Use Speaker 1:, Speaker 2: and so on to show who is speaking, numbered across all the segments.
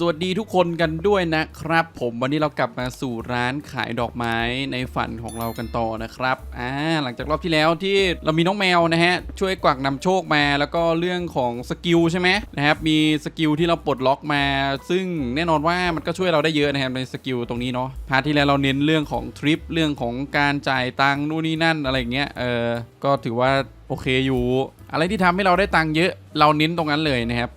Speaker 1: สวัสดีทุกคนกันด้วยนะครับ ผมวันนี้เรากลับมาสู่ร้านขายดอกไม้ในฝันของเรากันต่อนะครับอ่าหลังจากรอบที่แล้วที่เรามีน้องแมวนะฮะช่วยกวักนำโชคมาแล้วก็เรื่องของสกิลใช่ไหมนะครับมีสกิลที่เราปลดล็อกมา ซึ่งแน่นอนว่ามันก็ช่วยเราได้เยอะนะครับในสกิลตรงนี้เนาะพาร์ทที่แล้วเราเน้นเรื่องของทริปเรื่องของการจ่ายตังค์นู่นนี่นั่นอะไรอย่างเงี้ยเออก็ถือว่าโอเคอยู่ อะไรที่ทำให้เราได้ตังค์เยอะ เราเน้นตรงนั้นเลยนะครับ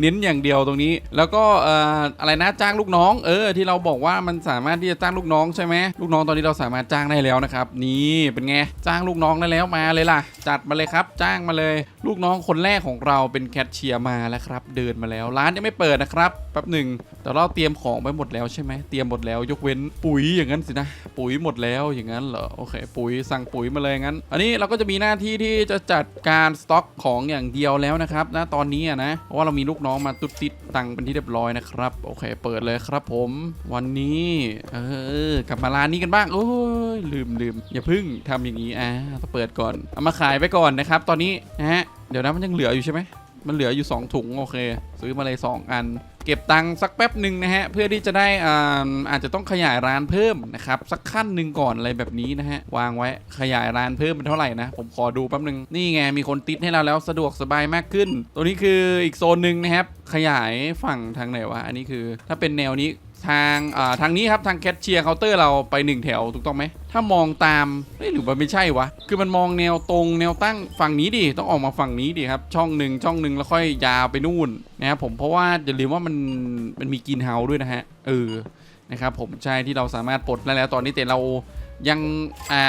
Speaker 1: เน้นอย่างเดียวตรงนี้ แล้วก็อออะไรนะจ้างลูกน้อง เออ ที่เราบอกว่ามันสามารถที่จะจ้างลูกน้องใช่ไหมลูกน้องตอนนี้เราสามารถจ้างได้แล้วนะครับ นี่เป็นไงจ้างลูกน้องได้แล้วมาเลยล่ะ จัดมาเลยครับ จ้างมาเลย ลูกน้องคนแรกของเราเป็นแคชเชียร์มาแล้วครับ เดินมาแล้วร้านยังไม่เปิดนะครับแป๊บหนึ่งแต่เราเตรียมของไปหมดแล้วใช่ไหมเตรียมหมดแล้ว ยกเว้นปุ๋ยอย่างนั้นสินะ ปุ๋ยหมดแล้วอย่างนั้นเหรอโอเค ปุ๋ยสั่งปุ๋ยมาเลยงั้น อันนี้เราก็จะมีหน้าที่ที่จะจัดการสต็อกของอย่างเดียวแล้วนะครับณตอนนี้นะเพราะว่าเรามีลูกน้องมาตุ๊ดติดตังเป็นที่เรียบร้อยนะครับโอเคเปิดเลยครับผม วันนี้เออกลับมาร้านนี้กันบ้างโอ้ยลืมลืมอย่าเพึ่งทำอย่างนี้อ่าต้องเปิดก่อนเอามาขายไปก่อนนะครับ ตอนนี้นะฮะเดี๋ยวนะมันยังเหลืออยู่ใช่ไหม มันเหลืออยู่ 2 ถุงโอเค ซื้อมาเลย 2 อัน เก็บตังค์สักแป๊บหนึ่งนะฮะ เพื่อที่จะได้อ่าอาจจะต้องขยายร้านเพิ่มนะครับ สักขั้นหนึ่งก่อนอะไรแบบนี้นะฮะ วางไว้ขยายร้านเพิ่มเป็นเท่าไหร่นะ ผมขอดูแป๊บหนึ่งนี่ไง มีคนติดให้เราแล้วสะดวกสบายมากขึ้น ตัวนี้คืออีกโซนหนึ่งนะครับ ขยายฝั่งทางไหนวะอันนี้คือ ถ้าเป็นแนวนี้ ทางอ่าทางนี้ครับทางแคชเชียร์เคาน์เตอร์เราไปหนึ่งแถวถูกต้องไหม ถ้ามองตามเฮ้ยหรือว่าไม่ใช่วะ คือมันมองแนวตรงแนวตั้งฝั่งนี้ดิ ต้องออกมาฝั่งนี้ดิครับ ช่องหนึ่งช่องหนึ่งแล้วค่อยยาวไปนู่นนะครับผมเพราะว่าอย่าลืมว่ามันมันมีกินเฮาด้วยนะฮะเออนะครับผมใช่ที่เราสามารถปลดได้แล้วตอนนี้แต่เรายังอ่า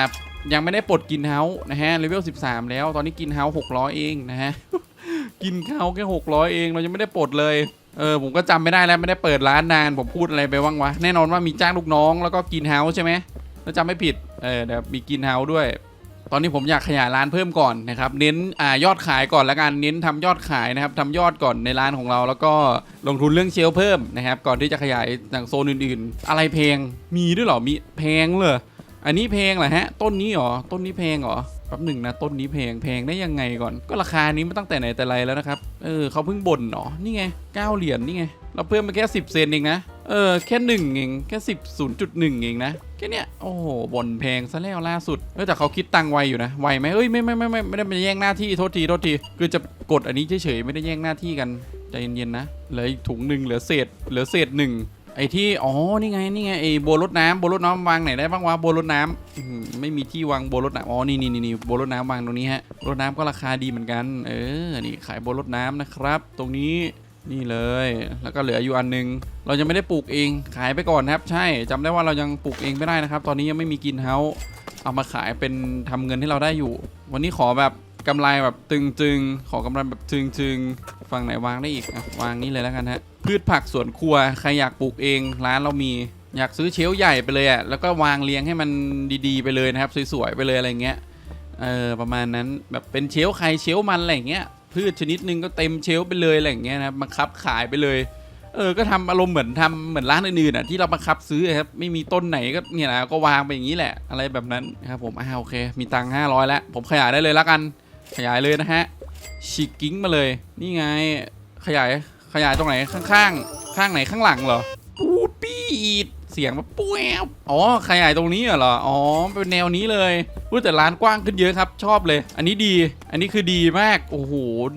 Speaker 1: ยังไม่ได้ปลดกินเฮานะฮะเลเวล13 แล้วตอนนี้กินเฮา600 เองนะฮะกินเฮาแค่600 เองเรายังไม่ได้ปลดเลย เออผมก็จำไม่ได้แล้วไม่ได้เปิดร้านนานผมพูดอะไรไปบ้างวะแน่นอนว่ามีจ้างลูกน้องแล้วก็กินเฮาส์ใช่ไหมถ้าจำไม่ผิดเออเดี๋ยวมีกินเฮาส์ด้วย ตอนนี้ผมอยากขยายร้านเพิ่มก่อนนะครับเน้นอ่ายอดขายก่อนละกันเน้นทำยอดขายนะครับทำยอดก่อนในร้านของเรา แล้วก็ลงทุนเรื่องเชลเพิ่มนะครับก่อนที่จะขยายอย่างโซนอื่นๆ อะไรเพงมีด้วยเหรอมีเพงเลย อันนี้เพลงเหรอฮะ ต้นนี้เหรอ ต้นนี้เพลงเหรอแป๊บหนึ่งนะต้นนี้เพลงเพลงได้ยังไงก่อน ก็ราคานี้มาตั้งแต่ไหนแต่ไรแล้วนะครับ เออเขาเพิ่งบ่นเนาะนี่ไงเก้าเหรียญนี่ไง เราเพิ่มมาแค่10เซนเองนะ เออแค่หนึ่งเองแค่สิบศูนย์จุดหนึ่งเองนะแค่เนี้ยโอ้โหบ่นแพงซะแล้วล่าสุดเออแต่เขาคิดตังไวอยู่นะไวไหมเอ้ยไม่ไม่ไม่ไม่ไม่ได้มาแย่งหน้าที่โทษทีโทษทีคือจะกดอันนี้เฉยๆไม่ได้แย่งหน้าที่กันใจเย็นๆนะเหลืออีกถุงหนึ่งเหลือเศษเหลือเศษหนึ่ง ไอ้ที่ อ๋อ นี่ไง นี่ไง ไอ้โบวรถน้ำโบวรถน้ำวางไหนได้บ้างวะ โบวรถน้ำอื้อหือไม่มีที่วางโบวรถน้ำอ๋อ นี่นี่นี่นี่โบวรถน้ำวางตรงนี้ฮะ รถน้ำก็ราคาดีเหมือนกัน เออ นี่ขายโบวรถน้ำนะครับ ตรงนี้ นี่เลย แล้วก็เหลืออยู่อันหนึง เรายังไม่ได้ปลูกเอง ขายไปก่อนครับ ใช่ จำได้ว่าเรายังปลูกเองไม่ได้นะครับ ตอนนี้ยังไม่มีกินเฮาเอามาขายเป็นทำเงินให้เราได้อยู่ วันนี้ขอแบบ กำไรแบบตึงๆ ขอกำไรแบบตึงๆ ฝั่งไหนวางได้อีกอะวางนี่เลยแล้วกันฮะ พืชผักสวนครัว ใครอยากปลูกเอง ร้านเรามี อยากซื้อเชลใหญ่ไปเลยอะ แล้วก็วางเรียงให้มันดีๆ ไปเลยนะครับ สวยๆ ไปเลยอะไรเงี้ย เออ ประมาณนั้น แบบเป็นเชลใครเชลมันอะไรเงี้ย พืชชนิดหนึงก็เต็มเชลไปเลยอะไรเงี้ยนะครับบังคับขายไปเลย เออ ก็ทำอารมณ์เหมือนทำเหมือนร้านอื่นๆอะที่เราบังคับซื้อครับ ไม่มีต้นไหนก็เนี่ยนะก็วางไปอย่างนี้แหละ อะไรแบบนั้นครับผมอ่าโอเค มีตังค์ห้าร้อยแล้ว ผมขยายได้เลยแล้วกัน ขยายเลยนะฮะฉีกกิ้งมาเลย นี่ไง ขยายขยายตรงไหนข้างๆ ข้างไหนข้างหลังเหรอปูดปีด เสียงมาปุ๊บอ๋อขยายตรงนี้เหรอ อ๋อ เป็นแนวนี้เลยพูดแต่ร้านกว้างขึ้นเยอะครับ ชอบเลย อันนี้ดี อันนี้คือดีมาก โอ้โห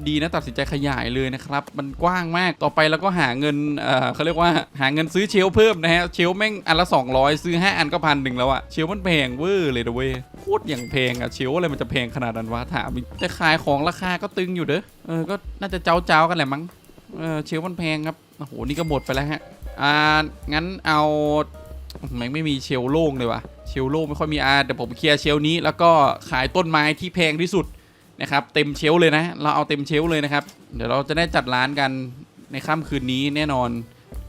Speaker 1: ดีนะตัดสินใจขยายเลยนะครับ มันกว้างมาก ต่อไปเราก็หาเงิน เออเขาเรียกว่าหาเงินซื้อเชลเพิ่มนะฮะ เชลแม่งอันละ 200 ซื้อ 5 อันก็พันหนึ่งแล้วอะเชลมันแพงเวอร์เลยนะเว้ย โคตรอย่างแพงอะเชลอะไรมันจะแพงขนาดนั้นวะถามแต่ขายของราคาก็ตึงอยู่เด้อ เออ ก็น่าจะเจ้าเจ้าๆกันแหละมั้ง เออ เชลมันแพงครับ โอ้โห นี่ก็หมดไปแล้วฮะ อ่า งั้นเอาแม่งไม่มีเชลโล่งเลยวะเชลโล่งไม่ค่อยมีอาเดี๋ยวผมเคลียร์เชลนี้แล้วก็ขายต้นไม้ที่แพงที่สุดนะครับ เต็มเชลเลยนะ เราเอาเต็มเชลเลยนะครับ เดี๋ยวเราจะได้จัดร้านกันในค่ำคืนนี้แน่นอน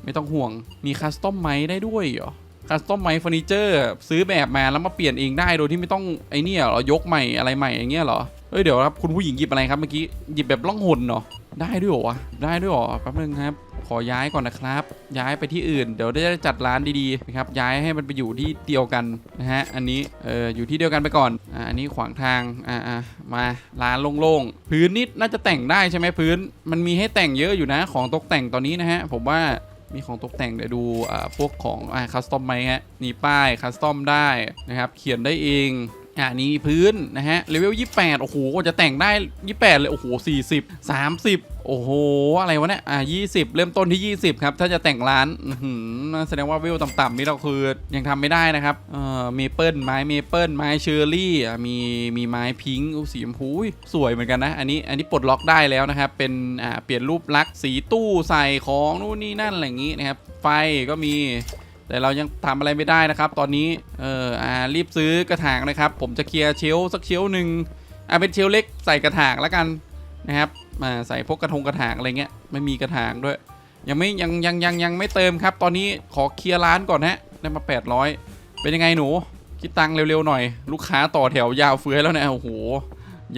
Speaker 1: ไม่ต้องห่วง มีคัสตอมไม้ได้ด้วยเหรอ คัสตอมไม้เฟอร์นิเจอร์ ซื้อแบบมาแล้วมาเปลี่ยนเองได้โดยที่ไม่ต้องไอ้นี่เหรอ ยกใหม่อะไรใหม่อย่างเงี้ยเหรอเอ้ยเดี๋ยวครับคุณผู้หญิงหยิบอะไรครับเมื่อกี้ หยิบแบบล่องหนเหรอได้ด้วยเหรอวะ ได้ด้วยเหรอ แป๊บนึงครับ ขอย้ายก่อนนะครับ ย้ายไปที่อื่น เดี๋ยวได้จัดร้านดีๆนะครับ ย้ายให้มันไปอยู่ที่เดียวกันนะฮะ อันนี้ เอออยู่ที่เดียวกันไปก่อน อ่า อันนี้ขวางทาง อ่าอ่ามาร้านโล่งๆ พื้นนิดน่าจะแต่งได้ใช่ไหมพื้น มันมีให้แต่งเยอะอยู่นะ ของตกแต่งตอนนี้นะฮะ ผมว่ามีของตกแต่งเดี๋ยวดูอ่าพวกของอ่าคัสตอมไหมฮะนี่ป้ายคัสตอมได้นะครับ เขียนได้เอง อ่านี่พื้นนะฮะเลเวล28 โอ้โหกว่าจะแต่งได้ 28 เลย โอ้โห 40 30 โอ้โห อะไรวะเนี่ย อ่า20 เริ่มต้นที่ 20 ครับ ถ้าจะแต่งร้านหือแสดงว่าเวลต่ำๆนี่เราคือยังทำไม่ได้นะครับ เอ่อเมเปิลไม้เมเปิลไม้เชอร์รี่อะมีมีไม้พิงค์อู้สีชมพูสวยเหมือนกันนะ อันนี้อันนี้ปลดล็อกได้แล้วนะครับ เป็นอ่าเปลี่ยนรูปลักษณ์สีตู้ใส่ของนู่นนี่นั่นอะไรอย่างงี้นะครับ ไฟก็มี แต่เรายังทำอะไรไม่ได้นะครับ ตอนนี้เอออ่ารีบซื้อกระถางนะครับ ผมจะเคลียร์เชลสักเชลหนึ่งอ่าเป็นเชลเล็กใส่กระถางแล้วกันนะครับมาใส่พวกกระทงกระถางอะไรเงี้ยไม่มีกระถางด้วย ยังไม่ยังยังยังยังไม่เติมครับ ตอนนี้ขอเคลียร์ร้านก่อนฮะได้มา 800 เป็นยังไงหนู คิดตังเร็วๆหน่อย ลูกค้าต่อแถวยาวเฟื้อยแล้วเนี่ยโอ้โห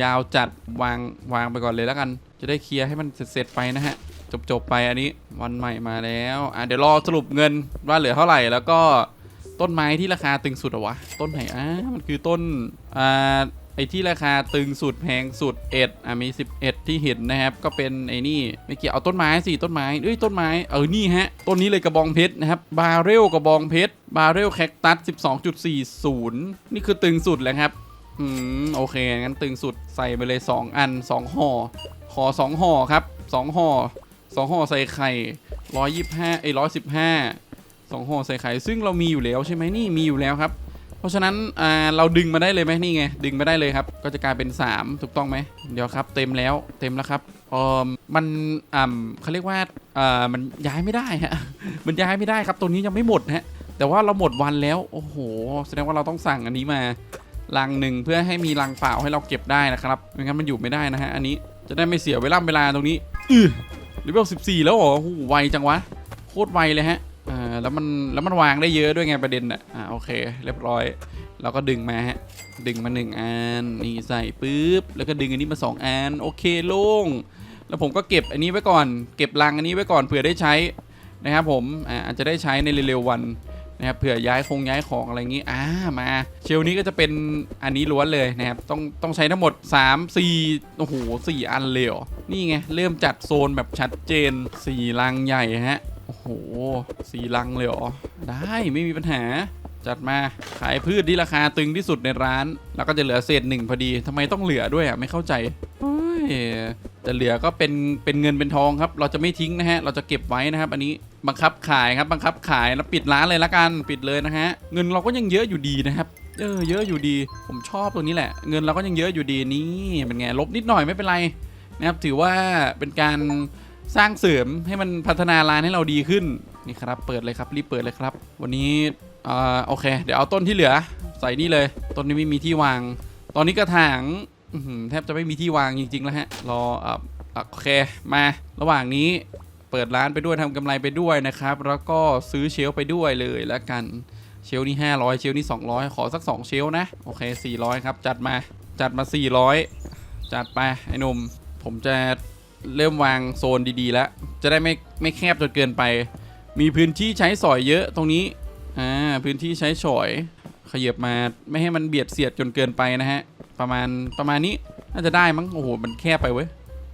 Speaker 1: ยาวจัดวางวางไปก่อนเลยแล้วกัน จะได้เคลียร์ให้มันเสร็จๆไปนะฮะ จบจบๆไปอันนี้วันใหม่มาแล้วอะเดี๋ยวรอสรุปเงินว่าเหลือเท่าไหร่แล้วก็ต้นไม้ที่ราคาตึงสุดเหรอวะ ต้นไหนอะมันคือต้นอ่าไอที่ราคาตึงสุดแพงสุดเอ็ดอะมี 11 ที่เห็นนะครับ ก็เป็นไอนี่ไม่เกี่ยวเอาต้นไม้สิต้นไม้เอ้ยต้นไม้เออนี่ฮะต้นนี้เลยกระบองเพชรนะครับบาเรลกระบองเพชรบาเรลแคคตัส12.40 นี่คือตึงสุดแล้วครับอืมโอเคงั้นตึงสุดใส่ไปเลย 2 อัน 2ห่อขอ2ห่อครับ2ห่อ สองห่อใส่ไข่ร้อยยี่สิบห้าไอ้ร้อยสิบห้าสองห่อใส่ไข่ซึ่งเรามีอยู่แล้วใช่ไหมนี่มีอยู่แล้วครับ เพราะฉะนั้นอ่าเราดึงมาได้เลยไหมนี่ไงดึงมาได้เลยครับ ก็จะกลายเป็น 3 ถูกต้องไหมเดี๋ยวครับ เต็มแล้วเต็มแล้วครับเออมันอ่าเขาเรียกว่าอ่ามันย้ายไม่ได้ฮะมันย้ายไม่ได้ครับตัวนี้ยังไม่หมดฮะแต่ว่าเราหมดวันแล้วโอ้โห แสดงว่าเราต้องสั่งอันนี้มาลังหนึ่งเพื่อให้มีลังเปล่าให้เราเก็บได้นะครับไม่งั้นมันอยู่ไม่ได้นะฮะอันนี้จะได้ไม่เสียเวลาเวลาตรงนี้อือ เลเวล14 แล้วเหรอโอ้โหไวจังวะ โคตรไวเลยฮะอ่าแล้วมันแล้วมันวางได้เยอะด้วยไงประเด็นอะอ่าโอเค เรียบร้อย เราก็ดึงมาฮะ ดึงมาหนึ่งอันนี่ใส่ปุ๊บ แล้วก็ดึงอันนี้มาสองอันโอเคโล่งแล้วผมก็เก็บอันนี้ไว้ก่อน เก็บลังอันนี้ไว้ก่อนเผื่อได้ใช้นะครับผมอ่าอาจจะได้ใช้ในเร็วๆวัน นะครับเผื่อย้ายคงย้ายของอะไรงี้อ่ามา เชลนี้ก็จะเป็นอันนี้ล้วนเลยนะครับต้องต้องใช้ทั้งหมด 3 4โอ้โห4อันเลยเหรอนี่ไงเริ่มจัดโซนแบบชัดเจน4ลังใหญ่ฮะโอ้โห4ลังเลยเหรอได้ไม่มีปัญหาจัดมาขายพืชที่ราคาตึงที่สุดในร้าน แล้วก็จะเหลือเศษหนึ่งพอดีทำไมต้องเหลือด้วยอะไม่เข้าใจแต่เหลือก็เป็นเป็นเงินเป็นทองครับ เราจะไม่ทิ้งนะฮะ เราจะเก็บไว้นะครับ อันนี้ บังคับขายครับบังคับขายแล้วปิดร้านเลยละกันปิดเลยนะฮะเงินเราก็ยังเยอะอยู่ดีนะครับเออเยอะอยู่ดี ผมชอบตรงนี้แหละ เงินเราก็ยังเยอะอยู่ดีนี่เป็นไงลบนิดหน่อยไม่เป็นไรนะครับถือว่าเป็นการสร้างเสริมให้มันพัฒนาร้านให้เราดีขึ้นนี่ครับเปิดเลยครับรีบเปิดเลยครับ วันนี้เอ่อโอเค เดี๋ยวเอาต้นที่เหลือ ใส่นี่เลยต้นนี้ไม่มีที่วาง ตอนนี้กระถางแทบจะไม่มีที่วางจริงๆแล้วฮะรอเอ่อโอเคมา ระหว่างนี้ เปิดร้านไปด้วยทำกำไรไปด้วยนะครับ แล้วก็ซื้อเชลไปด้วยเลยแล้วกันเชลนี่500 เชลนี่200 ขอสัก 2 เชลนะ โอเค 400 ครับ จัดมาจัดมา 400 จัดไปไอ้นุ่มผมจะเริ่มวางโซนดีๆ แล้ว จะได้ไม่ไม่แคบจนเกินไป มีพื้นที่ใช้สอยเยอะตรงนี้อ่าพื้นที่ใช้สอย ขยับมาไม่ให้มันเบียดเสียดจนเกินไปนะฮะ ประมาณประมาณนี้น่าจะได้มั้งโอ้โหมันแคบไปเว้ย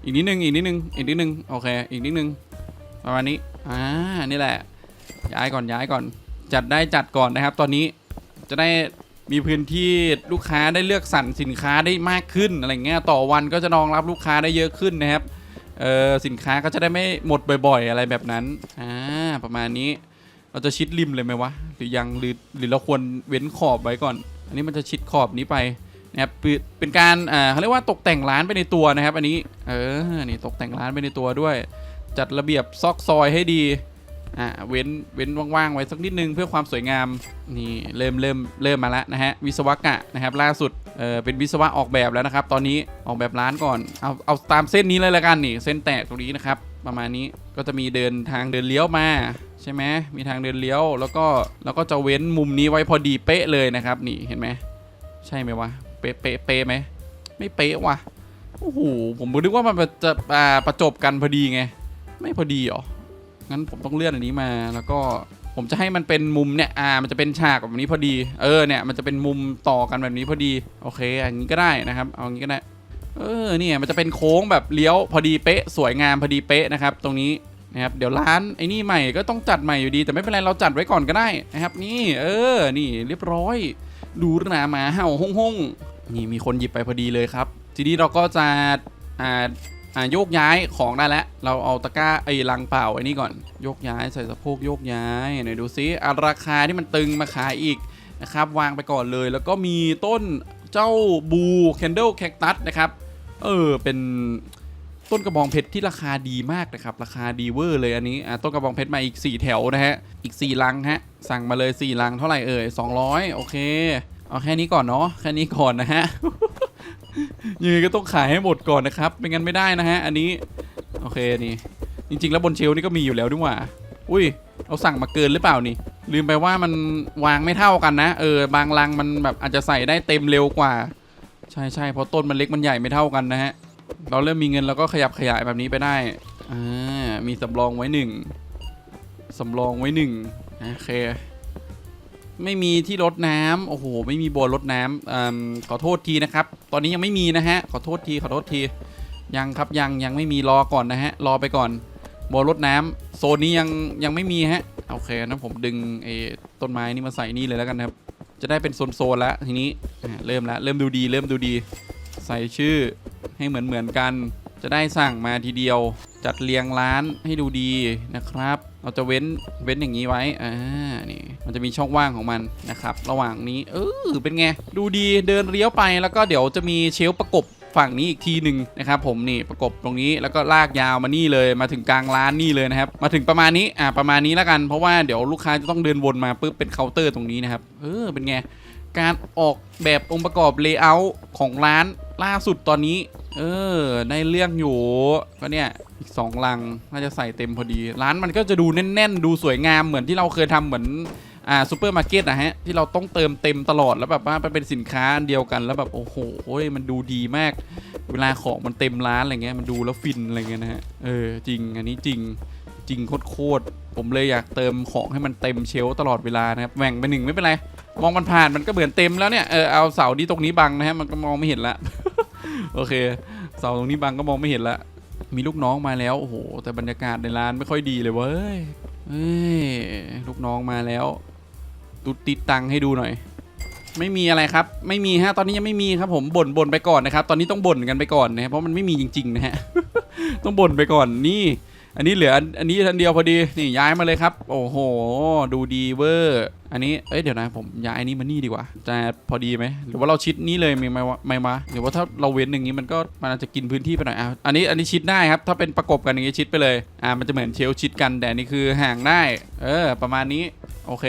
Speaker 1: อีกนิดนึงอีกนิดนึงอีกนิดนึงโอเคอีกนิดนึง ประมาณนี้อ่านี่แหละ ย้ายก่อนย้ายก่อน จัดได้จัดก่อนนะครับ ตอนนี้จะได้มีพื้นที่ลูกค้าได้เลือกสรรสินค้าได้มากขึ้นอะไรเงี้ยต่อวันก็จะรองรับลูกค้าได้เยอะขึ้นนะครับเออสินค้าก็จะได้ไม่หมดบ่อย ๆ อะไรแบบนั้นอ่าประมาณนี้เราจะชิดริมเลยไหมวะหรือยังหรือหรือเราควรเว้นขอบไว้ก่อน อันนี้มันจะชิดขอบนี้ไปนะครับเป็นการอ่าเขาเรียกว่าตกแต่งร้านไปในตัวนะครับ อันนี้เออนี่ตกแต่งร้านไปในตัวด้วย จัดระเบียบซอกซอยให้ดีอ่าเว้นเว้นว่างๆไว้สักนิดนึงเพื่อความสวยงามนี่เริ่มเริ่มเริ่มมาแล้วนะฮะวิศวกะนะครับล่าสุดเออเป็นวิศวะออกแบบแล้วนะครับ ตอนนี้ออกแบบร้านก่อนเอาเอาตามเส้นนี้เลยละกันนี่เส้นแตกตรงนี้นะครับ ประมาณนี้ก็จะมีเดินทางเดินเลี้ยวมาใช่ไหมมีทางเดินเลี้ยวแล้วก็แล้วก็จะเว้นมุมนี้ไว้พอดีเป๊ะเลยนะครับนี่เห็นไหมใช่ไหมวะเป๊ะเป๊ะเป๊ะไหมไม่เป๊ะว่ะโอ้โหผมนึกว่ามันจะอ่าประจบกันพอดีไง ไม่พอดีหรอ งั้นผมต้องเลื่อนอันนี้มาแล้วก็ผมจะให้มันเป็นมุมเนี่ย อ่า มันจะเป็นฉากแบบนี้พอดี เออ เนี่ย มันจะเป็นมุมต่อกันแบบนี้พอดี โอเคอย่างนี้ก็ได้นะครับ เอางี้ก็ได้ เออ เนี่ย มันจะเป็นโค้งแบบเลี้ยวพอดีเป๊ะ สวยงามพอดีเป๊ะนะครับ ตรงนี้นะครับ เดี๋ยวร้านไอ้นี่ใหม่ก็ต้องจัดใหม่อยู่ดี แต่ไม่เป็นไร เราจัดไว้ก่อนก็ได้นะครับ นี่ เออ นี่ เรียบร้อย ดูหนามาเห่าห้องห้องนี่ มีคนหยิบไปพอดีเลยครับ ทีนี้เราก็จะ อ่า อ่าโยกย้ายของได้แล้ว เราเอาตะกร้าไอ้ลังเปล่าไอ้นี่ก่อน โยกย้ายใส่สะโพกโยกย้ายไหนดูซิอะราคาที่มันตึงมาขายอีกนะครับวางไปก่อนเลย แล้วก็มีต้นเจ้าบูแคนเดลแคคตัสนะครับ เออเป็นต้นกระบองเพชรที่ราคาดีมากนะครับ ราคาดีเวอร์เลยอันนี้อะต้นกระบองเพชรมาอีก 4 แถวนะฮะ อีก 4 ลังฮะ สั่งมาเลย 4 ลังเท่าไหร่เอ่ย200 โอเค เอาแค่นี้ก่อนเนาะ แค่นี้ก่อนนะฮะ ยังไงก็ต้องขายให้หมดก่อนนะครับ ไม่งั้นไม่ได้นะฮะ อันนี้ โอเคนี่ จริง ๆ แล้วบนเชลฟ์นี่ก็มีอยู่แล้วด้วยว่า อุ้ย เราสั่งมาเกินหรือเปล่านี่ ลืมไปว่ามันวางไม่เท่ากันนะ เออ บางลังมันแบบอาจจะใส่ได้เต็มเร็วกว่า ใช่ใช่เพราะต้นมันเล็กมันใหญ่ไม่เท่ากันนะฮะ เราเริ่มมีเงินแล้วก็ขยับขยายแบบนี้ไปได้ อ่า มีสำรองไว้หนึ่งสำรองไว้หนึ่งโอเค ไม่มีที่รดน้ำโอ้โห ไม่มีโบนรดน้ำอขอโทษทีนะครับ ตอนนี้ยังไม่มีนะฮะ ขอโทษที ขอโทษที ยังครับ ยัง ยังไม่มีรอก่อนนะฮะ รอไปก่อนโบนรดน้ำโซนนี้ยังยังไม่มีฮะ โอเคนั้นผมดึงไอ้ต้นไม้นี่มาใส่นี่เลยแล้วกันครับ จะได้เป็นโซนๆแล้วทีนี้ เริ่มแล้วเริ่มดูดี เริ่มดูดี ใส่ชื่อให้เหมือนเหมือนกัน จะได้สั่งมาทีเดียว จัดเรียงร้านให้ดูดีนะครับ เราจะเว้น เว้นอย่างนี้ไว้ อ่า นี่ มันจะมีช่องว่างของมันนะครับ ระหว่างนี้ เออเป็นไง ดูดีเดินเลี้ยวไปแล้วก็เดี๋ยวจะมีเชลประกบฝั่งนี้อีกทีหนึ่งนะครับผมนี่ประกบตรงนี้แล้วก็ลากยาวมานี่เลยมาถึงกลางร้านนี่เลยนะครับ มาถึงประมาณนี้อ่าประมาณนี้แล้วกัน เพราะว่าเดี๋ยวลูกค้าจะต้องเดินวนมาปุ๊บเป็นเคาน์เตอร์ตรงนี้นะครับเออเป็นไงการออกแบบองค์ประกอบเลเยอร์ของร้านล่าสุดตอนนี้ เออได้เรื่องอยู่ก็เนี่ยอีกสองลังน่าจะใส่เต็มพอดี ร้านมันก็จะดูแน่น ๆ ดูสวยงามเหมือนที่เราเคยทำเหมือน อ่าซูเปอร์มาร์เก็ตนะฮะ ที่เราต้องเติมเต็มตลอดแล้วแบบว่ามันเป็นสินค้าเดียวกันแล้วแบบ โอ้โหมันดูดีมาก เวลาของมันเต็มร้านอะไรเงี้ยมันดูแล้วฟินอะไรเงี้ยนะฮะเออจริงอันนี้จริงจริงโคตรๆผมเลยอยากเติมของให้มันเต็มเชลตลอดเวลานะครับแหว่งไปหนึ่งไม่เป็นไรมองมันผ่านมันก็เหมือนเต็มแล้วเนี่ยเออเอาเสานี้ตรงนี้บังนะฮะมันก็มองไม่เห็นละโอเค เสาตรงนี้บังก็มองไม่เห็นละมีลูกน้องมาแล้วโอ้โหแต่บรรยากาศในร้านไม่ค่อยดีเลยเว้ยเฮ้ยลูกน้องมาแล้ว ตุติดตังให้ดูหน่อย ไม่มีอะไรครับ ไม่มีฮะ ตอนนี้ยังไม่มีครับผมบ่นบ่นไปก่อนนะครับ ตอนนี้ต้องบ่นกันไปก่อนนะฮะเพราะมันไม่มีจริงๆนะฮะ ต้องบ่นไปก่อนนี่ อันนี้เหลืออันนี้ทันเดียวพอดี นี่ย้ายมาเลยครับ โอ้โห ดูดีเวอร์ อันนี้ เอ้ยเดี๋ยวนะผมย้ายอันนี้มานี่ดีกว่า จะพอดีไหม หรือว่าเราชิดนี่เลยมีไหมวะไม่มาหรือว่าถ้าเราเว้นอย่างนี้มันก็มันอาจจะกินพื้นที่ไปหน่อยอะอันนี้อันนี้ชิดได้ครับ ถ้าเป็นประกบกันอย่างนี้ชิดไปเลย อ่า มันจะเหมือนเชลชิดกัน แต่อันนี่คือห่างได้ เออ ประมาณนี้ โอเค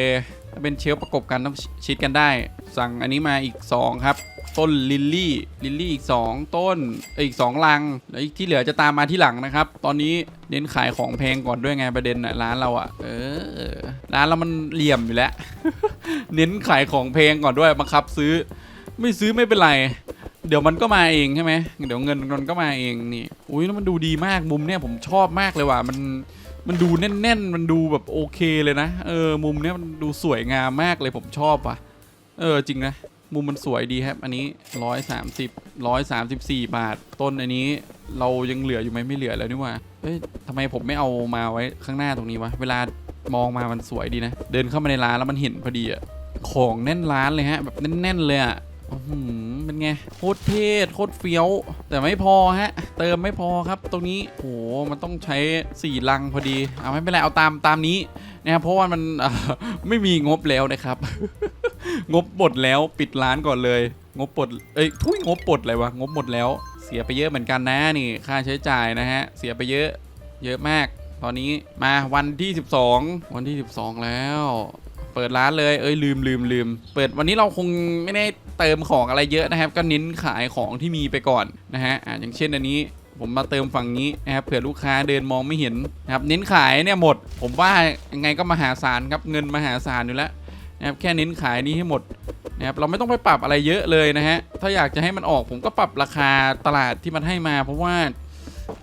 Speaker 1: ถ้าเป็นเชลประกบกันต้องชิดกันได้ สั่งอันนี้มาอีก 2 ครับ ต้นลิลลี่ลิลลี่อีก 2 ต้นอีก 2 ลัง แล้วอีกที่เหลือจะตามมาที่หลังนะครับ ตอนนี้เน้นขายของแพงก่อนด้วยไงประเด็นนะร้านเราอะ่ะเออร้านเรามันเหลี่ยมอยู่แล้ว เน้นขายของแพงก่อนด้วยบังคับซื้อ ไม่ซื้อไม่เป็นไรเดี๋ยวมันก็มาเองใช่ไหมเดี๋ยวเงินมันก็มาเองนี่ อุ้ยแล้วมันดูดีมากมุมเนี่ยผมชอบมากเลยว่ะ มัน มันดูแน่นๆ มันดูแบบโอเคเลยนะ เออ มุมเนี้ยมันดูสวยงามมากเลยผมชอบว่ะ เออ จริงนะ มุมมันสวยดีครับ อันนี้ร้อยสามสิบร้อยสามสิบสี่บาท ต้นอันนี้เรายังเหลืออยู่ไหมไม่เหลือแล้วนี่ว่าเอ้ยทำไมผมไม่เอามาไว้ข้างหน้าตรงนี้วะ เวลามองมามันสวยดีนะ เดินเข้ามาในร้านแล้วมันเห็นพอดีอะของแน่นร้านเลยฮะ แบบแน่นๆเลยอะ อื้อหือเป็นไงโคตรเท่โคตรเฟี้ยว แต่ไม่พอฮะ เติมไม่พอครับ ตรงนี้โหมันต้องใช้สี่ลังพอดีเอาไม่เป็นไรเอาตามตามนี้นะครับเพราะว่ามันไม่มีงบแล้วนะครับ งบหมดแล้วปิดร้านก่อนเลย งบปลดเอ้ยทุยงบปลดอะไรวะงบหมดแล้ว เสียไปเยอะเหมือนกันนะนี่ ค่าใช้จ่ายนะฮะเสียไปเยอะ เยอะมาก ตอนนี้มาวันที่ 12 วันที่ 12 แล้ว เปิดร้านเลยเอ้ยลืมลืมลืมเปิดวันนี้เราคงไม่ได้เติมของอะไรเยอะนะครับ ก็เน้นขายของที่มีไปก่อนนะฮะอ่าอย่างเช่นอันนี้ผมมาเติมฝั่งนี้นะครับเผื่อลูกค้าเดินมองไม่เห็นนะครับเน้นขายเนี่ยหมด ผมว่ายังไงก็มหาศาลครับเงินมหาศาลอยู่แล้วนะครับแค่เน้นขายนี้ให้หมดนะครับเราไม่ต้องไปปรับอะไรเยอะเลยนะฮะถ้าอยากจะให้มันออกผมก็ปรับราคาตลาดที่มันให้มา เพราะว่า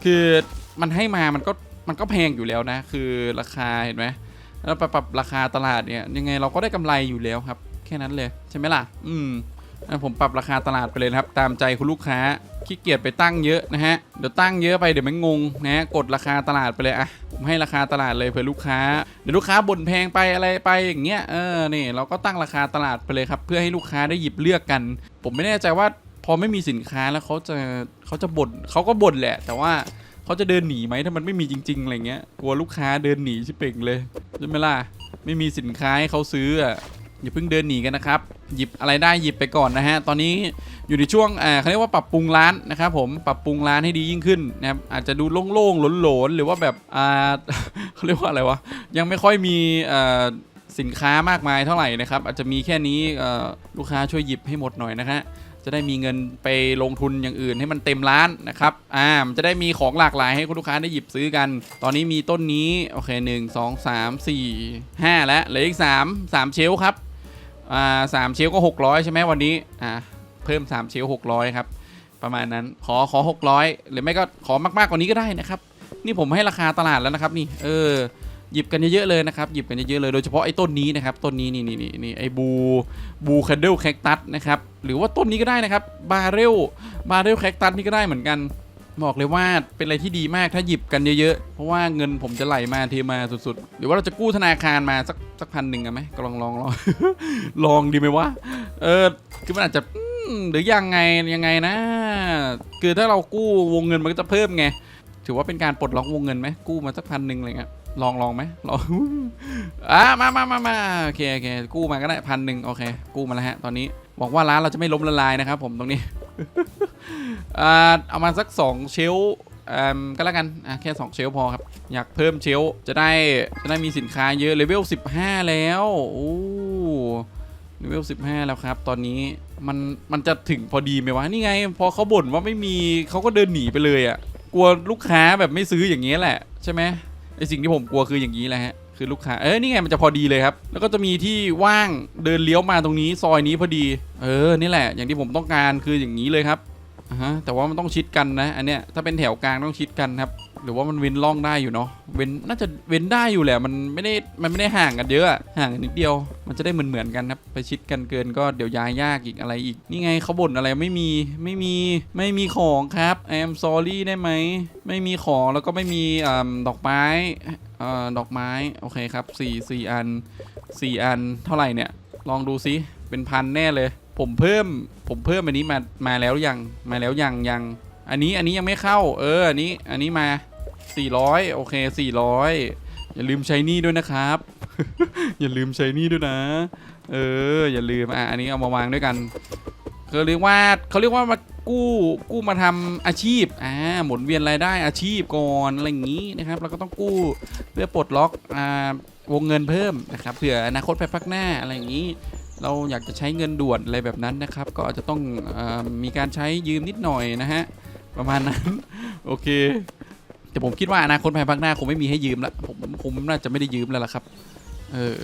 Speaker 1: คือมันให้มามันก็มันก็แพงอยู่แล้วนะ คือราคาเห็นไหม แล้วปรับราคาตลาดเนี่ยยังไงเราก็ได้กำไรอยู่แล้วครับ แค่นั้นเลยใช่ไหมล่ะ อืมผมปรับราคาตลาดไปเลยนะครับ ตามใจคุณลูกค้าขี้เกียจไปตั้งเยอะนะฮะเดี๋ยวตั้งเยอะไปเดี๋ยวมันงงนะฮะกดราคาตลาดไปเลยอะผมให้ราคาตลาดเลยเผื่อลูกค้าเดี๋ยวลูกค้าบ่นแพงไปอะไรไปอย่างเงี้ยเออนี่เราก็ตั้งราคาตลาดไปเลยครับ เพื่อให้ลูกค้าได้หยิบเลือกกัน ผมไม่แน่ใจว่าพอไม่มีสินค้าแล้วเขาจะเขาจะบ่นเขาก็บ่นแหละ แต่ว่า เขาจะเดินหนีไหมถ้ามันไม่มีจริงๆอะไรเงี้ยกลัวลูกค้าเดินหนีชิเป่งเลยใช่ไหมล่ะไม่มีสินค้าให้เขาซื้ออะอย่าเพิ่งเดินหนีกันนะครับ หยิบอะไรได้หยิบไปก่อนนะฮะ ตอนนี้อยู่ในช่วงอ่าเขาเรียกว่าปรับปรุงร้านนะครับผม ปรับปรุงร้านให้ดียิ่งขึ้นนะครับ อาจจะดูโล่งๆหลนๆ หรือว่าแบบอ่าเขาเรียกว่าอะไรวะ ยังไม่ค่อยมีอ่อสินค้ามากมายเท่าไหร่นะครับ อาจจะมีแค่นี้ลูกค้าช่วยหยิบให้หมดหน่อยนะฮะ จะได้มีเงินไปลงทุนอย่างอื่นให้มันเต็มร้านนะครับอ่ามันจะได้มีของหลากหลายให้คุณลูกค้าได้หยิบซื้อกัน ตอนนี้มีต้นนี้โอเคหนึ่งสองสามสี่ห้าแล้วเหลืออีกสามสามเชลครับอ่าสามเชลก็หกร้อยใช่ไหมวันนี้อ่าเพิ่มสามเชลฟ์หกร้อยครับประมาณนั้นขอขอหกร้อยหรือไม่ก็ขอมากๆกว่านี้ก็ได้นะครับ นี่ผมให้ราคาตลาดแล้วนะครับนี่ เออ หยิบกันเยอะๆเลยนะครับหยิบกันเยอะๆเลยโดยเฉพาะไอ้ต้นนี้นะครับต้นนี้นี่นี่นี่นี่ไอ้บูบูคันเดลแคคตัสนะครับหรือว่าต้นนี้ก็ได้นะครับบาเรลบาเรลแคคตัสนี่ก็ได้เหมือนกันบอกเลยว่าเป็นอะไรที่ดีมากถ้าหยิบกันเยอะๆ เพราะว่าเงินผมจะไหลมาเทมาสุดๆ หรือว่าเราจะกู้ธนาคารมาสักสักพันหนึ่งกันไหมก็ลองลองลองลองดีไหมวะ เออคือมันอาจจะหรือยังไงยังไงนะ คือถ้าเรากู้วงเงินมันก็จะเพิ่มไง ถือว่าเป็นการปลดล็อกวงเงินไหมกู้มาสักพันหนึ่งอะไรเงี้ย ลองลองไหมลองอะมามามามาโอเคโอเคกู้มาก็ได้พันหนึ่งโอเค กู้มาแล้วฮะตอนนี้หวังว่าร้านเราจะไม่ล้มละลายนะครับ ผมตรงนี้อ่าเอามาสัก 2 เชลก็แล้วกันอะแค่ 2 เชลพอครับ อยากเพิ่มเชลจะได้จะได้มีสินค้าเยอะเลเวล15 แล้วโอ้เลเวล15 แล้วครับ ตอนนี้มันมันจะถึงพอดีไหมวะนี่ไง พอเขาบ่นว่าไม่มีเขาก็เดินหนีไปเลยอะ่ะกลัวลูกค้าแบบไม่ซื้ออย่างนี้ยแหละใช่ไหม สิ่งที่ผมกลัวคืออย่างนี้แหละฮะคือลูกค้าเอ้ยนี่ไงมันจะพอดีเลยครับ แล้วก็จะมีที่ว่างเดินเลี้ยวมาตรงนี้ซอยนี้พอดี เออนี่แหละ อย่างที่ผมต้องการคืออย่างนี้เลยครับฮะแต่ว่ามันต้องชิดกันนะ อันเนี้ยถ้าเป็นแถวกลางต้องชิดกันครับ หรือว่ามันเว้นร่องได้อยู่เนาะเว้นน่าจะเว้นได้อยู่แหละมันไม่ได้มันไม่ได้ห่างกันเยอะห่างกันนิดเดียว มันจะได้เหมือนเหมือนกันครับไปชิดกันเกินก็เดี๋ยวยายยากอีกอะไรอีกนี่ไงเขาบ่นอะไรไม่มีไม่มีไม่มีของครับ I am sorry ได้ไหมไม่มีของแล้วก็ไม่มีอดอกไม้อดอกไม้โอเคครับสี่สี่อันสี่อันเท่าไหร่เนี่ยลองดูซิเป็นพันแน่เลย ผมเพิ่มผมเพิ่มอันนี้มามาแล้วยังมาแล้วยังยังอันนี้อันนี้ยังไม่เข้า เอออันนี้อันนี้มา 400 โอเค 400 อย่าลืมใช้หนี่ด้วยนะครับ อย่าลืมใช้หนี่ด้วยนะ เออ อย่าลืมอะอันนี้เอามาวางด้วยกันเขาเรียกว่าเขาเรียกว่ามากู้กู้มาทำอาชีพอ่าหมุนเวียนรายได้อาชีพก่อนอะไรอย่างนี้นะครับแล้วก็ต้องกู้เพื่อปลดล็อกอ่าวงเงินเพิ่มนะครับเผื่ออนาคตไปพักหน้าอะไรอย่างนี้ เราอยากจะใช้เงินด่วนอะไรแบบนั้นนะครับ ก็อาจจะต้องอมีการใช้ยืมนิดหน่อยนะฮะประมาณนั้น โอเค แต่ผมคิดว่าอนาคตภายภาคหน้าคงไม่มีให้ยืมละผมผมน่าจะไม่ได้ยืมแล้วล่ะครับเออ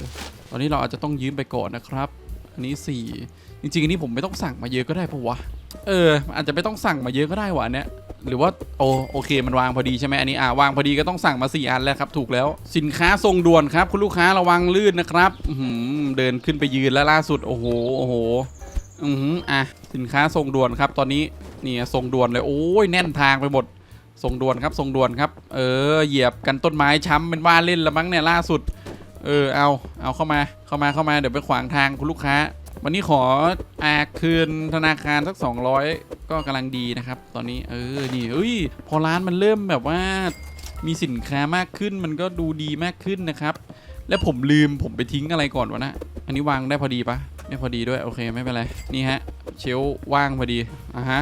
Speaker 1: ตอนนี้เราอาจจะต้องยืมไปก่อนนะครับ อันนี้สี่จริงๆอันนี้ผมไม่ต้องสั่งมาเยอะก็ได้ปะวะเออ อาจจะไม่ต้องสั่งมาเยอะก็ได้วะอันเนี้ยหรือว่าโอโอเคมันวางพอดีใช่ไหมอันนี้อ่าวางพอดีก็ต้องสั่งมา 4 อันแล้วครับ ถูกแล้วสินค้าทรงด่วนครับ คุณลูกค้าระวังลื่นนะครับอื้อหือเดินขึ้นไปยืนแล้วล่าสุดโอ้โหโอ้โหอือหืออะสินค้าทรงด่วนครับ ตอนนี้นี่ทรงด่วนเลยโอ้ยแน่นทางไปหมด ทรงด่วนครับทรงด่วนครับ เออ เหยียบกันต้นไม้ช้ำเป็นว่าเล่นละมั้งเนี่ยล่าสุด เออ เอา เอาเข้ามา เข้ามา เข้ามา เดี๋ยวไปขวางทางคุณลูกค้า วันนี้ขออาคืนธนาคารสัก 200 ก็กำลังดีนะครับ ตอนนี้ เออ นี่เอ้ย พอร้านมันเริ่มแบบว่า มีสินค้ามากขึ้น มันก็ดูดีมากขึ้นนะครับ และผมลืมผมไปทิ้งอะไรก่อนวะนะ อันนี้วางได้พอดีปะไม่พอดีด้วย โอเค ไม่เป็นไร นี่ฮะ เชลว่างพอดี อะฮะ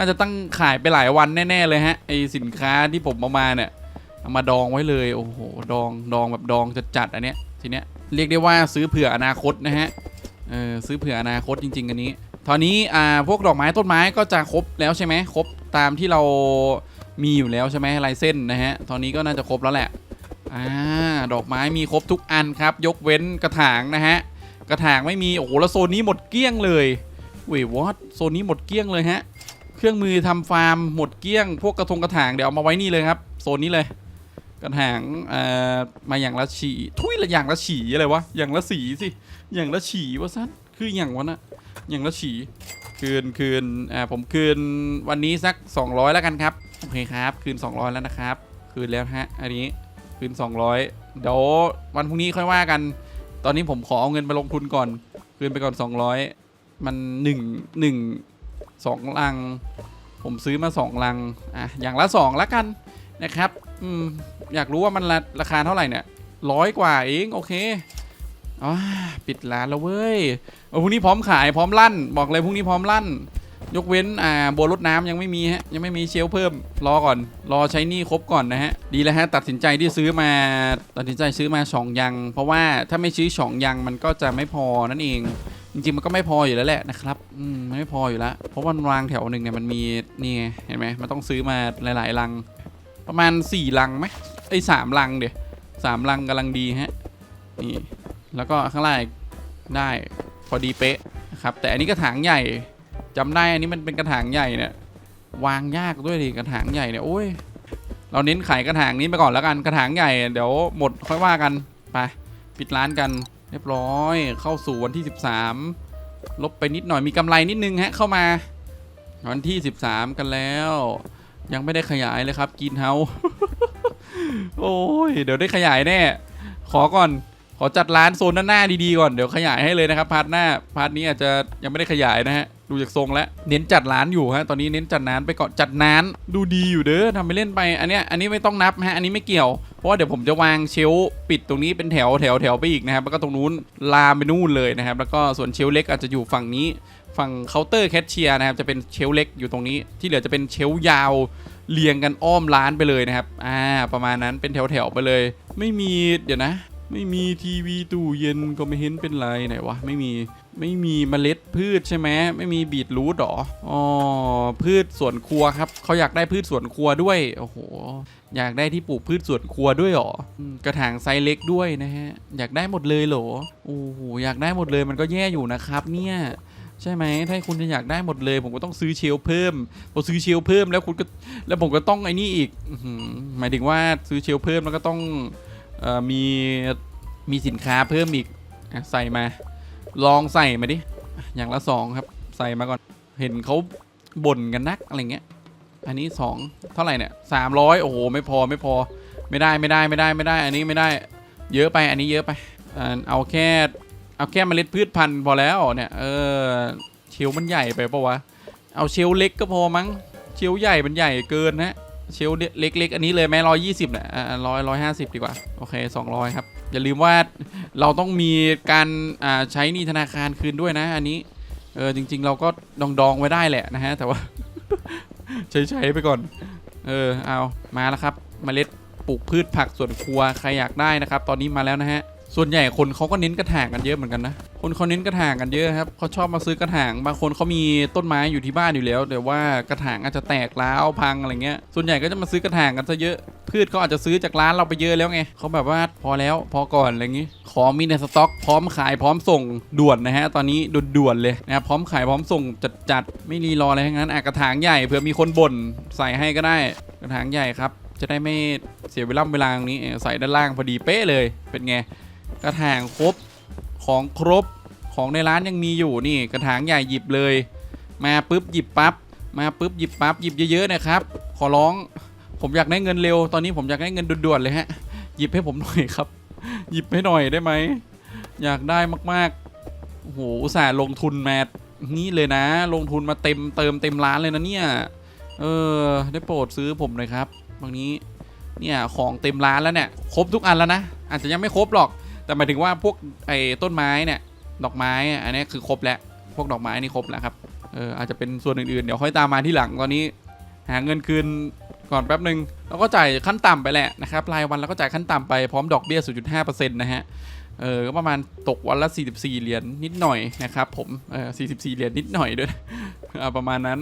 Speaker 1: น่าจะตั้งขายไปหลายวันแน่ๆเลยฮะไอสินค้าที่ผมเอามาเนี่ยเอามาดองไว้เลยโอ้โหดองดองแบบดองจัดๆอันเนี้ยทีเนี้ยเรียกได้ว่าซื้อเผื่ออนาคตนะฮะเออซื้อเผื่ออนาคตจริงๆอันนี้ตอนนี้อ่าพวกดอกไม้ต้นไม้ก็จะครบแล้วใช่ไหมครบตามที่เรามีอยู่แล้วใช่ไหมลายเส้นนะฮะตอนนี้ก็น่าจะครบแล้วแหละอ่าดอกไม้มีครบทุกอันครับ ยกเว้นกระถางนะฮะกระถางไม่มีโอ้โหแล้วโซนนี้หมดเกลี้ยงเลยเว้ยวอตโซนนี้หมดเกลี้ยงเลยฮะ เครื่องมือทำฟาร์มหมดเกลี้ยง พวกกระทงกระถางเดี๋ยวเอามาไว้นี่เลยครับ โซนนี้เลย กระถางเอ่อมาอย่างละฉีทุยละอย่างละฉีอะไรวะอย่างละสีสิอย่างละฉีวะสั้นคืออย่างวะนะอย่างละฉีคืนคืนอ่าผมคืนวันนี้สัก 200 แล้วกันครับโอเคครับคืน 200 แล้วนะครับ คืนแล้วฮะอันนี้คืน 200 เดี๋ยววันพรุ่งนี้ค่อยว่ากัน ตอนนี้ผมขอเอาเงินไปลงทุนก่อน คืนไปก่อน 200 มัน1 1 2 ลัง ผมซื้อมา 2 ลัง อะ อย่างละ 2ล้วกันนะครับอืมอยากรู้ว่ามันราราคาเท่าไหร่เนี่ยร้อยกว่าเอง โอเคอ๋อปิดร้านแล้วเว้ยเอาพรุ่งนี้พร้อมขายพร้อมลั่น บอกเลยพรุ่งนี้พร้อมลั่น ยกเว้นอ่าโบรดน้ำยังไม่มีฮะยังไม่มีเชลเพิ่ม รอก่อน รอใช้นี่ครบก่อนนะฮะ ดีแล้วฮะ ตัดสินใจที่ซื้อมาตัดสินใจซื้อมาสองยัง เพราะว่าถ้าไม่ซื้อสองยังมันก็จะไม่พอนั่นเอง จริงๆมันก็ไม่พออยู่แล้วแหละนะครับอืมไม่พออยู่แล้ว เพราะวันวางแถวหนึ่งเนี่ยมันมีนี่ไงเห็นไหมมันต้องซื้อมาหลายๆลัง ประมาณสี่ลังไหมไอ้สามลังเดี๋ยวสามลังกำลังดีฮะนี่แล้วก็ข้างล่างได้พอดีเป๊ะนะครับแต่อันนี้กระถางใหญ่จำได้อันนี้มันเป็นกระถางใหญ่เนี่ยวางยากด้วยดิกระถางใหญ่เนี่ยโอ้ยเราเน้นขายกระถางนี้ไปก่อนแล้วกันกระถางใหญ่เดี๋ยวหมดค่อยว่ากันไปปิดร้านกัน เรียบร้อย เข้าสู่วันที่ 13 ลบไปนิดหน่อยมีกำไรนิดนึงฮะเข้ามา วันที่ 13 กันแล้ว ยังไม่ได้ขยายเลยครับกินเฮาโอ้ย เดี๋ยวได้ขยายแน่ ขอก่อน ขอจัดร้านโซนหน้าดีๆก่อนเดี๋ยวขยายให้เลยนะครับพาร์ทหน้าพาร์ทนี้อาจจะยังไม่ได้ขยายนะฮะดูจากทรงแล้วเน้นจัดร้านอยู่ฮะตอนนี้เน้นจัดร้านไปก่อนจัดร้านดูดีอยู่เด้อทำไปเล่นไปอันเนี้ยอันนี้ไม่ต้องนับฮะอันนี้ไม่เกี่ยวเพราะว่าเดี๋ยวผมจะวางเชลปิดตรงนี้เป็นแถวแถวแถวไปอีกนะครับแล้วก็ตรงนู้นลามไปนู่นเลยนะครับแล้วก็ส่วนเชลเล็กอาจจะอยู่ฝั่งนี้ฝั่งเคาน์เตอร์แคชเชียร์นะครับจะเป็นเชลเล็กอยู่ตรงนี้ ที่เหลือจะเป็นเชลยาวเรียงกันอ้อมร้านไปเลยนะครับ อ่า ประมาณนั้นเป็นแถวๆไปเลย ไม่มี เดี๋ยวนะ ไม่มีทีวีตู้เย็นก็ไม่เห็นเป็นไรไหนวะไม่มีไม่มีเมล็ดพืชใช่ไหมไม่มีบีทรูทหรออ๋อพืชสวนครัวครับเขาอยากได้พืชสวนครัวด้วยโอ้โหอยากได้ที่ปลูกพืชสวนครัวด้วยหรอกระถางไซส์เล็กด้วยนะฮะอยากได้หมดเลยเหรอโอ้โหอยากได้หมดเลยมันก็แย่อยู่นะครับเนี่ยใช่ไหมถ้าคุณจะอยากได้หมดเลย ผมก็ต้องซื้อเชลเพิ่มพอซื้อเชลเพิ่มแล้วคุณก็แล้วผมก็ต้องไอ้นี่อีกหมายถึงว่าซื้อเชลเพิ่มแล้วก็ต้อง มีมีสินค้าเพิ่มอีกอใส่มา ลองใส่มาดิ อย่างละสองครับ ใส่มาก่อน เห็นเขาบ่นกันนักอะไรเงี้ย อันนี้สองเท่าไหร่เนี่ยสามร้อยโอ้โห ไม่พอไม่พอ ไม่ได้ไม่ได้ไม่ได้ไม่ได้ อันนี้ไม่ได้ เยอะไป อันนี้เยอะไป เอาแค่ เอาแค่เมล็ดพืชพันธุ์พอแล้วเนี่ย เออ เชลมันใหญ่ไปปะวะ เอาเชลเล็กก็พอมั้ง เชลใหญ่มันใหญ่เกินนะ เชลเล็กๆ อันนี้เลยไหมร้อยยี่สิบเนี่ยร้อยร้อยห้าสิบดีกว่า โอเคสองร้อยครับ อย่าลืมว่าเราต้องมีการใช้นี้ธนาคารคืนด้วยนะ อันนี้ เออจริง ๆ เราก็ดองดองๆไว้ได้แหละนะฮะ แต่ว่า ใช้ใช้ๆไปก่อน เออเอามาแล้วครับเมล็ดปลูกพืชผักสวนครัวใครอยากได้นะครับ ตอนนี้มาแล้วนะฮะ ส่วนใหญ่คนเขาก็เน้นกระถางกันเยอะเหมือนกันนะ คนเขาเน้นกระถางกันเยอะครับเขาชอบมาซื้อกระถาง บางคนเขามีต้นไม้อยู่ที่บ้านอยู่แล้ว แต่ว่ากระถางอาจจะแตกร้าวพังอะไรเงี้ย ส่วนใหญ่ก็จะมาซื้อกระถางกันซะเยอะ พืชเขาอาจจะซื้อจากร้านเราไปเยอะแล้วไงเขาแบบว่าพอแล้วพอก่อนอะไรอย่างงี้ขอมีในสต็อกพร้อมขายพร้อมส่งด่วนนะฮะ ตอนนี้ด่วนๆเลยนะครับพร้อมขายพร้อมส่งจัดๆไม่รีรออะไรทั้งนั้นอะกระถางใหญ่เผื่อมีคนบ่นใส่ให้ก็ได้กระถางใหญ่ครับจะได้ไม่เสียเวลาเวลาตรงนี้ใส่ด้านล่างพอดีเป๊ะเลยเป็นไง กระถางครบของครบของในร้านยังมีอยู่นี่กระถางใหญ่หยิบเลย มาปุ๊บหยิบปั๊บมาปุ๊บหยิบปั๊บหยิบเยอะๆนะครับ ขอร้องผมอยากได้เงินเร็วตอนนี้ผมอยากได้เงินด่วนๆเลยฮะหยิบให้ผมหน่อยครับ หยิบให้หน่อยได้ไหมอยากได้มากๆโอ้โหอุตส่าห์ลงทุนมานี่เลยนะ ลงทุนมาเต็มเติมเต็มร้านเลยนะเนี่ยเออได้โปรดซื้อผมหน่อยครับบางนี้เนี่ยของเต็มร้านแล้วเนี่ยครบทุกอันแล้วนะอาจจะยังไม่ครบหรอก แต่หมายถึงว่าพวกไอ้ต้นไม้เนี่ย ดอกไม้อะอันนี้คือครบแล้ว พวกดอกไม้นี่ครบแล้วครับ เอออาจจะเป็นส่วนอื่นๆ เดี๋ยวค่อยตามมาที่หลังตอนนี้ หาเงินคืนก่อนแป๊บหนึ่งแล้วก็จ่ายขั้นต่ำไปแหละนะครับรายวันแล้วก็จ่ายขั้นต่ำไปพร้อมดอกเบี้ย 0.5%นะฮะ เออก็ประมาณตกวันละ 44 เหรียญนิดหน่อยนะครับผม เออ44 เหรียญนิดหน่อยด้วยอ่าประมาณนั้น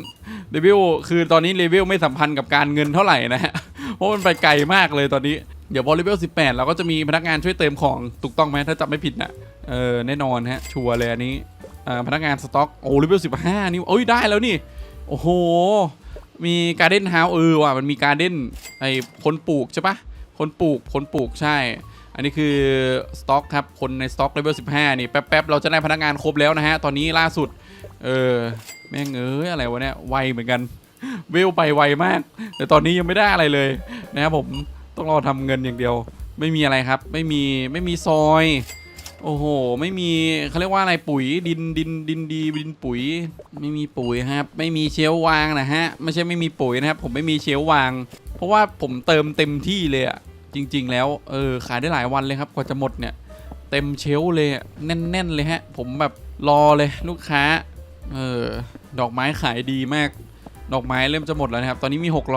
Speaker 1: เลเวลคือตอนนี้เลเวลไม่สัมพันธ์กับการเงินเท่าไหร่นะฮะ เพราะมันไปไกลมากเลยตอนนี้ เดี๋ยวพอเลเวล18 เราก็จะมีพนักงานช่วยเติมของถูกต้องไหมถ้าจำไม่ผิดนะเออแน่นอนฮะ ชัวร์เลยอันนี้พนักงานสต็อกโอ้เลเวล15 นี่เอ้ยได้แล้วนี่ โอ้โห มีการ์เด้นเฮาเออว่ะมันมีการ์เด้นไอ้คนปลูกใช่ปะคนปลูกคนปลูกใช่ อันนี้คือสต็อกครับคนในสต็อกเลเวล15 นี่แป๊บๆเราจะได้พนักงานครบแล้วนะฮะ ตอนนี้ล่าสุด เออแม่งเอ้ยอะไรวะเนี่ยไวเหมือนกันเวลไปไวมาก แต่ตอนนี้ยังไม่ได้อะไรเลยนะครับผม ต้องรอทำเงินอย่างเดียว ไม่มีอะไรครับ ไม่มีไม่มีซอย โอ้โห ไม่มีเขาเรียกว่าอะไรปุ๋ยดินดินดินดีดินปุ๋ย ไม่มีปุ๋ยครับ ไม่มีเชลวางนะฮะไม่ใช่ไม่มีปุ๋ยนะครับ ผมไม่มีเชลวาง เพราะว่าผมเติมเต็มที่เลยอะจริง ๆ แล้วเออขายได้หลายวันเลยครับกว่าจะหมดเนี่ย เต็มเชลเลยแน่น ๆ เลยฮะ ผมแบบรอเลยลูกค้าเออดอกไม้ขายดีมาก ดอกไม้เริ่มจะหมดแล้วนะครับ ตอนนี้มี 600เ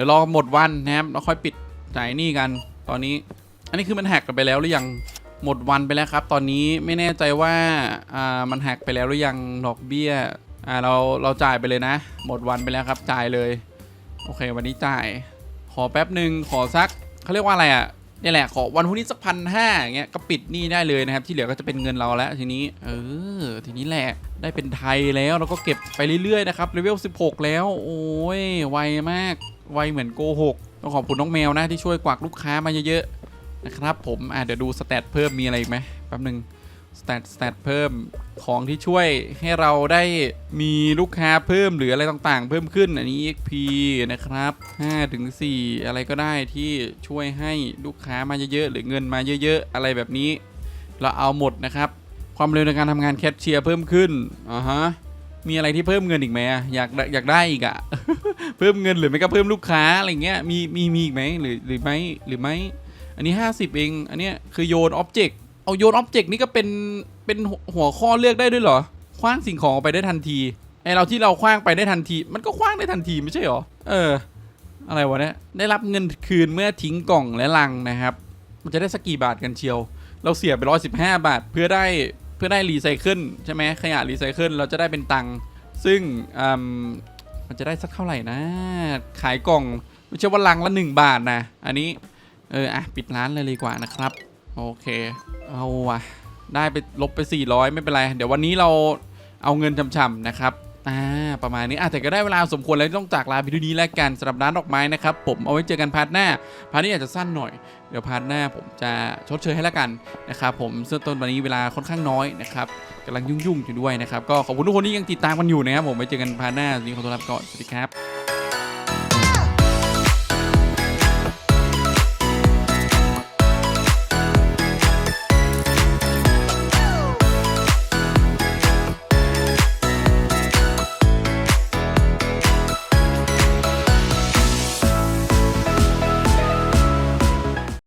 Speaker 1: ดี๋ยวรอหมดวันนะครับแล้วค่อยปิดจ่ายหนี้กันตอนนี้ อันนี้คือมันแหกกันไปแล้วหรือยังหมดวันไปแล้วครับ ตอนนี้ไม่แน่ใจว่าอ่ามันแหกไปแล้วหรือยังดอกเบี้ยอ่าเราเราจ่ายไปเลยนะ หมดวันไปแล้วครับจ่ายเลย โอเค วันนี้จ่าย ขอแป๊บหนึ่งขอสักเขาเรียกว่าอะไรอะนี่แหละขอวันพรุ่งนี้สักพันห้าอย่างเงี้ยก็ปิดหนี้ได้เลยนะครับ ที่เหลือก็จะเป็นเงินเราแล้วทีนี้ เออ ทีนี้แหละได้เป็นไทยแล้วแล้วก็เก็บไปเรื่อยๆนะครับเลเวล16 แล้ว โอ้ยไวมาก ไวเหมือนโกหกต้องขอบคุณน้องแมวนะที่ช่วยกวักลูกค้ามาเยอะๆนะครับผมอะเดี๋ยวดูสเตตเพิ่มมีอะไรอีกไหมแป๊บหนึ่งสเตตสเตตเพิ่มของที่ช่วยให้เราได้มีลูกค้าเพิ่มหรืออะไรต่างๆ เพิ่มขึ้นอันนี้ XP นะครับ5ถึง4อะไรก็ได้ที่ช่วยให้ลูกค้ามาเยอะๆหรือเงินมาเยอะๆ อะไรแบบนี้ เราเอาหมดนะครับ ความเร็วในการทำงานแคชเชียร์เพิ่มขึ้นอ่าฮะ มีอะไรที่เพิ่มเงินอีกไหมอะอยากอยากได้อีกอะเพิ่มเงินหรือไม่ก็เพิ่มลูกค้าอะไรเงี้ยมีมีมีอีกไหมหรือหรือไม่หรือไม่อันนี้ 50 เอง อันเนี้ยคือโยนอ็อบเจกต์เอาโยนอ็อบเจกต์นี่ก็เป็นเป็นหัวข้อเลือกได้ด้วยเหรอคว้างสิ่งของออกไปได้ทันทีไอเราที่เราคว้างไปได้ทันที มันก็คว้างได้ทันทีไม่ใช่หรอเออ อะไรวะเนี่ยได้รับเงินคืนเมื่อทิ้งกล่องและลังนะครับ มันจะได้สักกี่บาทกันเชียว เราเสียไป115บาทเพื่อได้ เพื่อได้รีไซเคิลใช่ไหมขยะรีไซเคิลเราจะได้เป็นตังค์ซึ่งมมันจะได้สักเท่าไหร่นะ ขายกล่องไม่ใช่ว่าลังละ 1 บาทนะ อันนี้ เอออะปิดร้านเลยดีกว่านะครับ โอเค เอาวะได้ไปลบไป 400 ไม่เป็นไร เดี๋ยววันนี้เราเอาเงินช่ำๆนะครับ อ่าประมาณนี้อะแต่ก็ได้เวลาสมควรแล้วต้องจากลาพิธีนี้แล้วกันสำหรับร้านดอกไม้นะครับผมเอาไว้เจอกันพาร์ทหน้าพาร์ทนี้อาจจะสั้นหน่อยเดี๋ยวพาร์ทหน้าผมจะชดเชยให้แล้วกันนะครับผมซึ่งต้นวันนี้เวลาค่อนข้างน้อยนะครับกำลังยุ่งๆอยู่ด้วยนะครับก็ขอบคุณทุกคนที่ยังติดตามกันอยู่นะครับผมไว้เจอกันพาร์ทหน้าวันนี้ขอตัวลาไปก่อนสวัสดีครับ